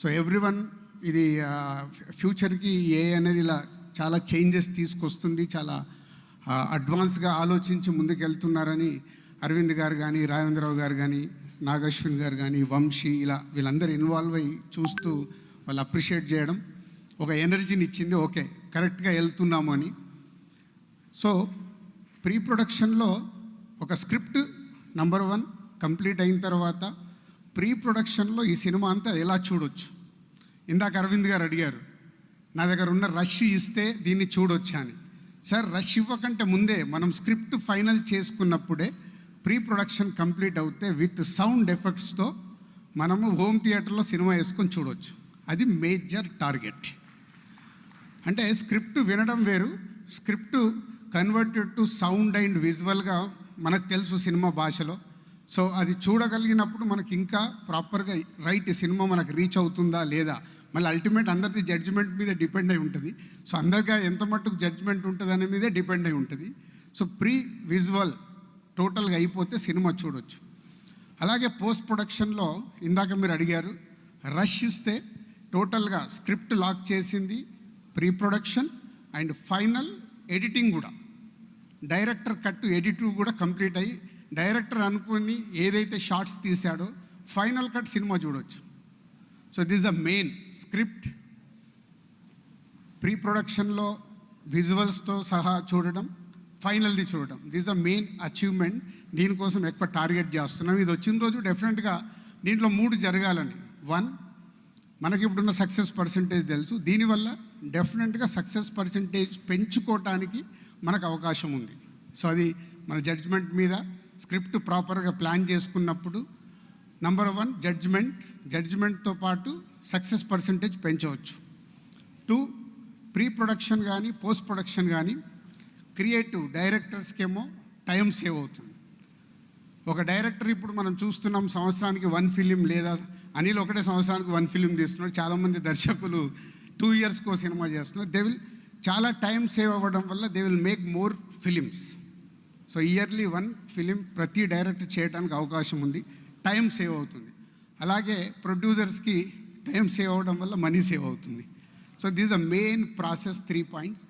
So every one ఇది ఫ్యూచర్కి ఏ అనేది ఇలా చాలా చేంజెస్ తీసుకొస్తుంది చాలా అడ్వాన్స్గా ఆలోచించి ముందుకెళ్తున్నారని అరవింద్ గారు కానీ రాజేంద్రరావు గారు కానీ నాగశ్విన్ గారు కానీ వంశీ ఇలా వీళ్ళందరూ ఇన్వాల్వ్ అయ్యి చూస్తూ వాళ్ళు అప్రిషియేట్ చేయడం ఒక ఎనర్జీని ఇచ్చింది. ఓకే కరెక్ట్గా వెళ్తున్నాము అని. సో ప్రీ ప్రొడక్షన్లో ఒక స్క్రిప్ట్ నంబర్ వన్ కంప్లీట్ అయిన తర్వాత ప్రీ ప్రొడక్షన్లో ఈ సినిమా అంతా ఎలా చూడొచ్చు? ఇందాక అరవింద్ గారు అడిగారు నా దగ్గర ఉన్న రష్ ఇస్తే దీన్ని చూడొచ్చా అని. సార్ రష్ ఇవ్వకంటే ముందే మనం స్క్రిప్ట్ ఫైనల్ చేసుకున్నప్పుడే ప్రీ ప్రొడక్షన్ కంప్లీట్ అవుతే విత్ సౌండ్ ఎఫెక్ట్స్తో మనము హోమ్ థియేటర్లో సినిమా వేసుకొని చూడొచ్చు. అది మేజర్ టార్గెట్. అంటే స్క్రిప్ట్ వినడం వేరు script converted to sound and విజువల్గా మనకు తెలుసు సినిమా భాషలో. సో అది చూడగలిగినప్పుడు మనకి ఇంకా ప్రాపర్గా రైట్ సినిమా మనకు రీచ్ అవుతుందా లేదా? మళ్ళీ అల్టిమేట్ అందరిది జడ్జిమెంట్ మీద డిపెండ్ అయి ఉంటుంది. సో అందరిగా ఎంత మట్టుకు జడ్జిమెంట్ ఉంటుంది అనే మీదే డిపెండ్ అయి ఉంటుంది. సో ప్రీ విజువల్ టోటల్గా అయిపోతే సినిమా చూడొచ్చు. అలాగే పోస్ట్ ప్రొడక్షన్లో ఇందాక మీరు అడిగారు రష్ ఇస్తే టోటల్గా స్క్రిప్ట్ లాక్ చేసింది pre production and final editing కూడా. డైరెక్టర్ కట్ ఎడిటింగ్ కూడా కంప్లీట్ అయ్యి డైరెక్టర్ అనుకుని ఏదైతే షార్ట్స్ తీశాడో ఫైనల్ కట్ సినిమా చూడొచ్చు. So this the main script. Pre ప్రొడక్షన్లో విజువల్స్తో సహా చూడడం ఫైనల్ది చూడడం. This the main achievement. దీనికోసం ఎక్కువ టార్గెట్ చేస్తున్నాం. ఇది వచ్చిన రోజు డెఫినెట్గా దీంట్లో మూడు జరగాలని. వన్ మనకి ఇప్పుడున్న సక్సెస్ పర్సంటేజ్ తెలుసు. దీనివల్ల డెఫినెట్గా సక్సెస్ పర్సంటేజ్ పెంచుకోవటానికి మనకు అవకాశం ఉంది. సో అది మన జడ్జ్మెంట్ మీద స్క్రిప్ట్ ప్రాపర్గా ప్లాన్ చేసుకున్నప్పుడు నంబర్ వన్ జడ్జ్మెంట్ జడ్జ్మెంట్తో పాటు సక్సెస్ పర్సంటేజ్ పెంచవచ్చు. టూ ప్రీ ప్రొడక్షన్ కానీ పోస్ట్ ప్రొడక్షన్ కానీ క్రియేటివ్ డైరెక్టర్స్కేమో టైం సేవ్ అవుతుంది. ఒక డైరెక్టర్ ఇప్పుడు మనం చూస్తున్నాం సంవత్సరానికి వన్ ఫిలిం లేదా అనిల్ ఒకటే సంవత్సరానికి వన్ ఫిలిం తీస్తున్నాడు. చాలామంది దర్శకులు టూ ఇయర్స్కో సినిమా చేస్తున్నారు. దే విల్ చాలా టైం సేవ్ అవ్వడం వల్ల they will make more films. So yearly one film ప్రతి డైరెక్ట్ చేయడానికి అవకాశం ఉంది. టైం సేవ్ అవుతుంది. అలాగే ప్రొడ్యూసర్స్కి టైం సేవ్ అవడం వల్ల మనీ సేవ్ అవుతుంది. So these are main process three points.